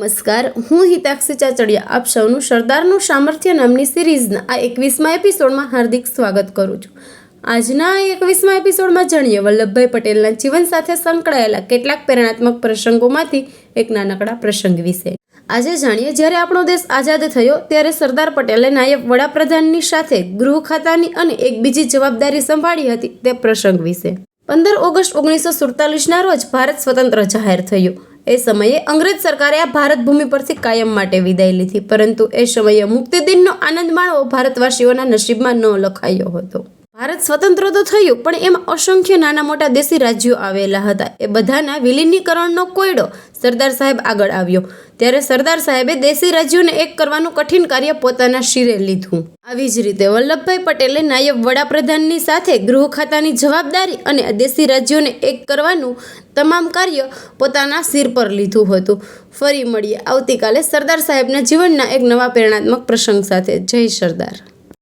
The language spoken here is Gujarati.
નમસ્કાર, હું હિતાક્ષી ચાચડિયા. આપ સૌનું સરદારનું સામર્થ્ય નામની સિરીઝના આ એકવીસમાં એપિસોડમાં હાર્દિક સ્વાગત કરું છું. આજના એકવીસમાં એપિસોડમાં જાણીએ વલ્લભભાઈ પટેલના જીવન સાથે સંકળાયેલા કેટલાક પ્રેરણાત્મક પ્રસંગોમાંથી એક નાનકડા પ્રસંગ વિશે. આજે જાણીએ, જ્યારે આપણો દેશ આઝાદ થયો, ત્યારે સરદાર પટેલે નાયબ વડાપ્રધાનની સાથે ગૃહ ખાતાની અને એક બીજી જવાબદારી સંભાળી હતી તે પ્રસંગ વિશે. પંદર ઓગસ્ટ ઓગણીસો સુડતાલીસના રોજ ભારત સ્વતંત્ર જાહેર થયું. એ સમયે અંગ્રેજ સરકારે આ ભારત ભૂમિ પરથી કાયમ માટે વિદાય લીધી. પરંતુ એ સમયે મુક્તિદિનનો આનંદ માણવો ભારતવાસીઓના નસીબમાં ન લખાયો હતો. ભારત સ્વતંત્ર તો થયું, પણ એમાં અસંખ્ય નાના મોટા દેશી રાજ્યો આવેલા હતા. એ બધાના વિલીનીકરણનો કોયડો સરદાર સાહેબ આગળ આવ્યો. ત્યારે સરદાર સાહેબે દેશી રાજ્યોને એક કરવાનું કઠિન કાર્ય પોતાના શિરે લીધું. આવી જ રીતે વલ્લભભાઈ પટેલે નાયબ વડાપ્રધાનની સાથે ગૃહ ખાતાની જવાબદારી અને દેશી રાજ્યોને એક કરવાનું તમામ કાર્ય પોતાના શિર પર લીધું હતું. ફરી મળીએ. આવતીકાલે સરદાર સાહેબના જીવનના એક નવા પ્રેરણાત્મક પ્રસંગ સાથે. જય સરદાર.